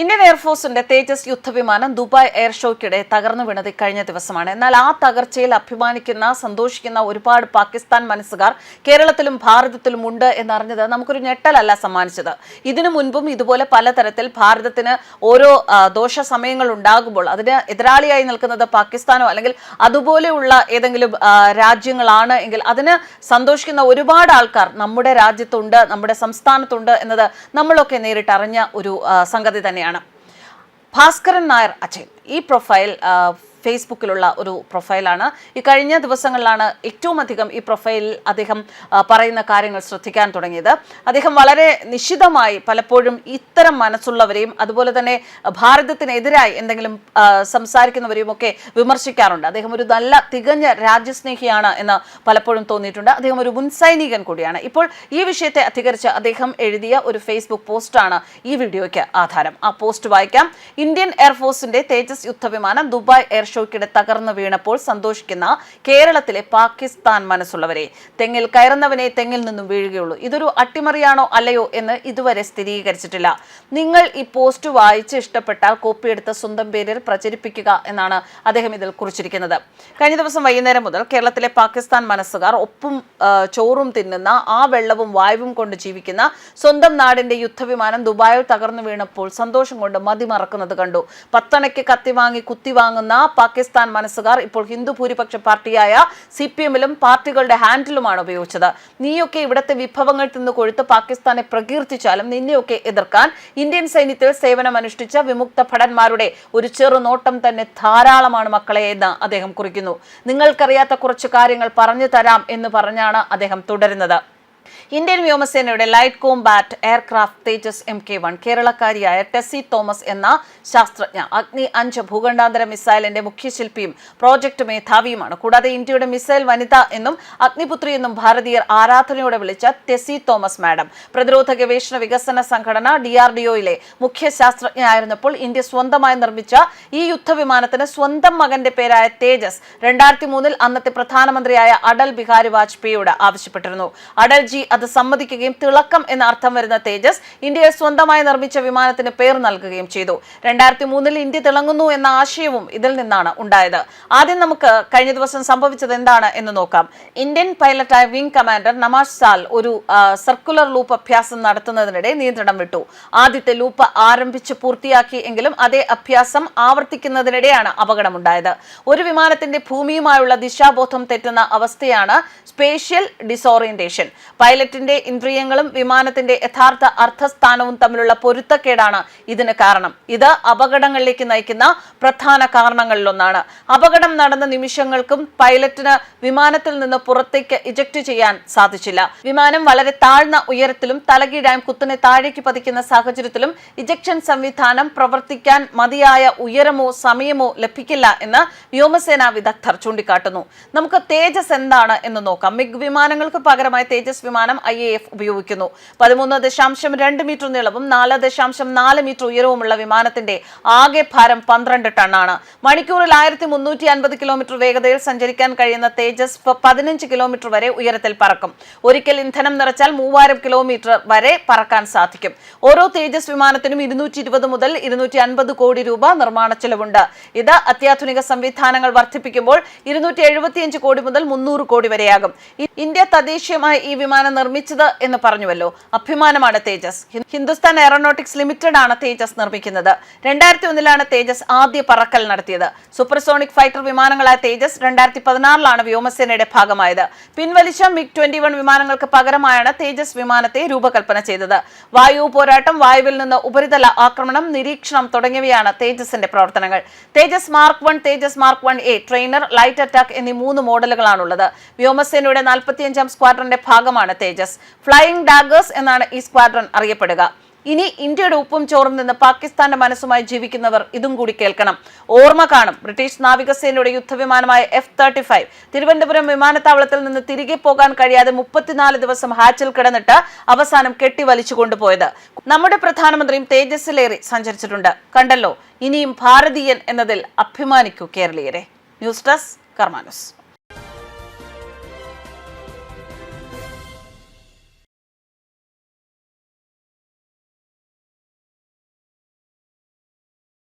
Indian എയർഫോഴ്സിന്റെ തേജസ് യുദ്ധവിമാനം Dubai air ഷോയ്ക്കിടെ തകർന്നു വീണത് കഴിഞ്ഞ ദിവസമാണ്. എന്നാൽ ആ തകർച്ചയിൽ അഭിമാനിക്കുന്ന സന്തോഷിക്കുന്ന ഒരുപാട് പാകിസ്ഥാൻ മനസ്സുകാർ കേരളത്തിലും ഭാരതത്തിലും ഉണ്ട് എന്നറിഞ്ഞത് നമുക്കൊരു ഞെട്ടലല്ല സമ്മാനിച്ചത്. ഇതിനു മുൻപും ഇതുപോലെ പലതരത്തിൽ ഭാരതത്തിന് ഓരോ ദോഷ സമയങ്ങൾ ഉണ്ടാകുമ്പോൾ അതിന് എതിരാളിയായി നിൽക്കുന്നത് പാകിസ്ഥാനോ അല്ലെങ്കിൽ അതുപോലെയുള്ള ഏതെങ്കിലും രാജ്യങ്ങളാണ് എങ്കിൽ അതിന് സന്തോഷിക്കുന്ന ഒരുപാട് ആൾക്കാർ നമ്മുടെ രാജ്യത്തുണ്ട് നമ്മുടെ സംസ്ഥാനത്തുണ്ട് എന്നത് നമ്മളൊക്കെ നേരിട്ടറിഞ്ഞ ഒരു സംഗതി തന്നെയാണ്. ഭാസ്കരൻ നായർ അച്ഛൻ. ഈ പ്രൊഫൈൽ ഫേസ്ബുക്കിലുള്ള ഒരു പ്രൊഫൈലാണ്. ഈ കഴിഞ്ഞ ദിവസങ്ങളിലാണ് ഏറ്റവും അധികം ഈ പ്രൊഫൈലിൽ അദ്ദേഹം പറയുന്ന കാര്യങ്ങൾ ശ്രദ്ധിക്കാൻ തുടങ്ങിയത്. അദ്ദേഹം വളരെ നിശിതമായി പലപ്പോഴും ഇത്തരം മനസ്സുള്ളവരെയും അതുപോലെ തന്നെ ഭാരതത്തിനെതിരായി എന്തെങ്കിലും സംസാരിക്കുന്നവരെയും ഒക്കെ വിമർശിക്കാറുണ്ട്. അദ്ദേഹം ഒരു നല്ല തികഞ്ഞ രാജ്യസ്നേഹിയാണ് എന്ന് പലപ്പോഴും തോന്നിയിട്ടുണ്ട്. അദ്ദേഹം ഒരു മുൻ സൈനികൻ കൂടിയാണ്. ഇപ്പോൾ ഈ വിഷയത്തെ അധികരിച്ച് അദ്ദേഹം എഴുതിയ ഒരു ഫേസ്ബുക്ക് പോസ്റ്റാണ് ഈ വീഡിയോയ്ക്ക് ആധാരം. ആ പോസ്റ്റ് വായിക്കാം. ഇന്ത്യൻ എയർഫോഴ്സിന്റെ തേജസ് യുദ്ധവിമാനം ദുബായ് എയർ ഷോയ്ക്കിടെ തകർന്നു വീണപ്പോൾ സന്തോഷിക്കുന്ന കേരളത്തിലെ പാകിസ്ഥാൻ മനസ്സുള്ളവരെ. തെങ്ങിൽ കയറുന്നവനെ തെങ്ങിൽ നിന്നും വീഴുകയുള്ളൂ. ഇതൊരു അട്ടിമറിയാണോ അല്ലയോ എന്ന് ഇതുവരെ സ്ഥിരീകരിച്ചിട്ടില്ല. നിങ്ങൾ ഈ പോസ്റ്റ് വായിച്ച് ഇഷ്ടപ്പെട്ടാൽ കോപ്പിയെടുത്ത് സ്വന്തം പേരിൽ പ്രചരിപ്പിക്കുക എന്നാണ് അദ്ദേഹം ഇതിൽ കുറിച്ചിരിക്കുന്നത്. കഴിഞ്ഞ ദിവസം വൈകുന്നേരം മുതൽ കേരളത്തിലെ പാകിസ്ഥാൻ മനസ്സുകാർ ഒപ്പും ചോറും തിന്നുന്ന ആ വെള്ളവും വായുവും കൊണ്ട് ജീവിക്കുന്ന സ്വന്തം നാടിന്റെ യുദ്ധവിമാനം ദുബായിൽ തകർന്നു വീണപ്പോൾ സന്തോഷം കൊണ്ട് മതിമറക്കുന്നത് കണ്ടു. പത്തണയ്ക്ക് കത്തി വാങ്ങി കുത്തി വാങ്ങുന്ന പാകിസ്ഥാൻ മനസ്സുകാർ ഇപ്പോൾ ഹിന്ദു ഭൂരിപക്ഷ പാർട്ടിയായ സി പി എമ്മിലും പാർട്ടികളുടെ ഹാൻഡിലുമാണ് ഉപയോഗിച്ചത്. നീയൊക്കെ ഇവിടത്തെ വിഭവങ്ങൾ തിന്നു കൊഴുത്ത് പാകിസ്ഥാനെ പ്രകീർത്തിച്ചാലും നിന്നെയൊക്കെ എതിർക്കാൻ ഇന്ത്യൻ സൈന്യത്തിൽ സേവനമനുഷ്ഠിച്ച വിമുക്ത ഭടന്മാരുടെ ഒരു ചെറു നോട്ടം തന്നെ ധാരാളമാണ് മക്കളെ എന്ന് അദ്ദേഹം കുറിക്കുന്നു. നിങ്ങൾക്കറിയാത്ത കുറച്ച് കാര്യങ്ങൾ പറഞ്ഞു തരാം എന്ന് പറഞ്ഞാണ് അദ്ദേഹം തുടരുന്നത്. ഇന്ത്യൻ വ്യോമസേനയുടെ light combat aircraft Tejas M K one കേരളക്കാരിയായ Tessy Thomas എന്ന ശാസ്ത്രജ്ഞ. അഗ്നി അഞ്ച് ഭൂഖണ്ഡാന്തര മിസൈലിന്റെ മുഖ്യശില്പിയും പ്രോജക്ട് മേധാവിയുമാണ്. കൂടാതെ ഇന്ത്യയുടെ മിസൈൽ വനിത എന്നും അഗ്നിപുത്രി എന്നും ഭാരതീയർ ആരാധനയോടെ വിളിച്ച ടെസി തോമസ് മാഡം. പ്രതിരോധ ഗവേഷണ വികസന സംഘടന ഡി ആർ ഡി ഒയിലെ മുഖ്യ ശാസ്ത്രജ്ഞയായിരുന്നപ്പോൾ ഇന്ത്യ സ്വന്തമായി നിർമ്മിച്ച ഈ യുദ്ധവിമാനത്തിന് സ്വന്തം മകന്റെ പേരായ തേജസ് രണ്ടായിരത്തി മൂന്നിൽ അന്നത്തെ പ്രധാനമന്ത്രിയായ അടൽ ബിഹാരി വാജ്പേയിയോട് ആവശ്യപ്പെട്ടിരുന്നു. അടൽജി അത് സമ്മതിക്കുകയും തിളക്കം എന്ന അർത്ഥം വരുന്ന തേജസ് ഇന്ത്യയെ സ്വന്തമായി നിർമ്മിച്ച വിമാനത്തിന് പേർ നൽകുകയും ചെയ്തു. രണ്ടായിരത്തി മൂന്നിൽ ഇന്ത്യ തിളങ്ങുന്നു എന്ന ആശയവും ഇതിൽ നിന്നാണ് ഉണ്ടായത്. ആദ്യം നമുക്ക് കഴിഞ്ഞ ദിവസം സംഭവിച്ചത് എന്താണ് എന്ന് നോക്കാം. ഇന്ത്യൻ പൈലറ്റായ വിംഗ് കമാൻഡർ നമാസ് സാൽ ഒരു സർക്കുലർ ലൂപ്പ് അഭ്യാസം നടത്തുന്നതിനിടെ നിയന്ത്രണം വിട്ടു. ആദ്യത്തെ ലൂപ്പ് ആരംഭിച്ച് പൂർത്തിയാക്കി എങ്കിലും അതേ അഭ്യാസം ആവർത്തിക്കുന്നതിനിടെയാണ് അപകടമുണ്ടായത്. ഒരു വിമാനത്തിന്റെ ഭൂമിയുമായുള്ള ദിശാബോധം തെറ്റുന്ന അവസ്ഥയാണ് സ്പേഷ്യൽ ഡിസോറിയന്റേഷൻ. പൈലറ്റിന്റെ ഇന്ദ്രിയങ്ങളും വിമാനത്തിന്റെ യഥാർത്ഥ അർത്ഥസ്ഥാനവും തമ്മിലുള്ള പൊരുത്തക്കേടാണ് ഇതിന് കാരണം. ഇത് അപകടങ്ങളിലേക്ക് നയിക്കുന്ന പ്രധാന കാരണങ്ങളിലൊന്നാണ്. അപകടം നടന്ന നിമിഷങ്ങൾക്കും പൈലറ്റിന് വിമാനത്തിൽ നിന്ന് പുറത്തേക്ക് ഇജക്ട് ചെയ്യാൻ സാധിച്ചില്ല. വിമാനം വളരെ താഴ്ന്ന ഉയരത്തിലും തലകീഴായും കുത്തിനെ താഴേക്ക് പതിക്കുന്ന സാഹചര്യത്തിലും ഇജക്ഷൻ സംവിധാനം പ്രവർത്തിക്കാൻ മതിയായ ഉയരമോ സമയമോ ലഭിക്കില്ല എന്ന് വ്യോമസേനാ വിദഗ്ധർ ചൂണ്ടിക്കാട്ടുന്നു. നമുക്ക് തേജസ് എന്താണ് എന്ന് നോക്കാം. മിഗ് വിമാനങ്ങൾക്ക് പകരമായി തേജസ് വിമാനം ഐ എ എഫ് ഉപയോഗിക്കുന്നു. പതിമൂന്ന് ദശാംശം രണ്ട് മീറ്റർ നീളവും നാല് ദശാംശം നാല് മീറ്റർ ഉയരവുമുള്ള വിമാനത്തിന്റെ ആകെ ഭാരം പന്ത്രണ്ട് ടണ്ണാണ്. മണിക്കൂറിൽ ആയിരത്തി മുന്നൂറ്റി അൻപത് കിലോമീറ്റർ വേഗതയിൽ സഞ്ചരിക്കാൻ കഴിയുന്ന തേജസ് പതിനഞ്ച് കിലോമീറ്റർ വരെ ഉയരത്തിൽ പറക്കും. ഒരിക്കൽ ഇന്ധനം നിറച്ചാൽ മൂവായിരം കിലോമീറ്റർ വരെ പറക്കാൻ സാധിക്കും. ഓരോ തേജസ് വിമാനത്തിനും ഇരുന്നൂറ്റി ഇരുപത് മുതൽ ഇരുന്നൂറ്റി അൻപത് കോടി രൂപ നിർമ്മാണ ചെലവുണ്ട്. ഇത് അത്യാധുനിക സംവിധാനങ്ങൾ വർദ്ധിപ്പിക്കുമ്പോൾ ഇരുന്നൂറ്റി എഴുപത്തിയഞ്ച് കോടി മുതൽ മുന്നൂറ് കോടി വരെയാകും. ഇന്ത്യ തദ്ദേശീയമായി ഈ വിമാനം നിർമ്മിച്ചത് എന്ന് പറഞ്ഞുവല്ലോ. അഭിമാനമാണ് തേജസ്. ഹിന്ദുസ്ഥാൻ എയറോനോട്ടിക്സ് ലിമിറ്റഡ് ആണ് തേജസ് നിർമ്മിക്കുന്നത്. രണ്ടായിരത്തി ഒന്നിലാണ് തേജസ് ആദ്യ പറക്കൽ നടത്തിയത്. സൂപ്പർസോണിക് ഫൈറ്റർ വിമാനങ്ങളായ തേജസ് രണ്ടായിരത്തി പതിനാറിലാണ് വ്യോമസേനയുടെ ഭാഗമായത്. പിൻവലിച്ച മിഗ് ട്വന്റി വൺ വിമാനങ്ങൾക്ക് പകരമായാണ് തേജസ് വിമാനത്തെ രൂപകൽപ്പന ചെയ്തത്. വായു പോരാട്ടം വായുവിൽ നിന്ന് ഉപരിതല ആക്രമണം നിരീക്ഷണം തുടങ്ങിയവയാണ് തേജസിന്റെ പ്രവർത്തനങ്ങൾ. Tejas mark one Tejas mark one A trainer light attack എന്നീ മൂന്ന് മോഡലുകളാണുള്ളത്. വ്യോമസേനയുടെ നാൽപ്പത്തിയഞ്ചാം സ്ക്വാഡ്രന്റെ ഭാഗമാണ് തേജസ് ഫ്ലൈയിങ് ഡാഗേഴ്സ് എന്നാണ് ഈ സ്ക്വാഡ്രൺ അറിയപ്പെടുക. ഇനി ഇന്ത്യയുടെ ഉപ്പും ചോറും നിന്ന് പാകിസ്ഥാന്റെ മനസ്സുമായി ജീവിക്കുന്നവർ ഇതും കൂടി കേൾക്കണം. ഓർമ്മ കാണും. ബ്രിട്ടീഷ് നാവികസേനയുടെ യുദ്ധവിമാനമായ എഫ് തേർട്ടി ഫൈവ് തിരുവനന്തപുരം വിമാനത്താവളത്തിൽ നിന്ന് തിരികെ പോകാൻ കഴിയാതെ മുപ്പത്തിനാല് ദിവസം ഹാച്ചിൽ കിടന്നിട്ട് അവസാനം കെട്ടിവലിച്ചു കൊണ്ടുപോയത്. നമ്മുടെ പ്രധാനമന്ത്രിയും തേജസ്സിലേറി സഞ്ചരിച്ചിട്ടുണ്ട്. കണ്ടല്ലോ ഇനിയും ഭാരതീയൻ എന്നതിൽ അഭിമാനിക്കൂ കേരളീയരെ. News desk കർമാനുസ്.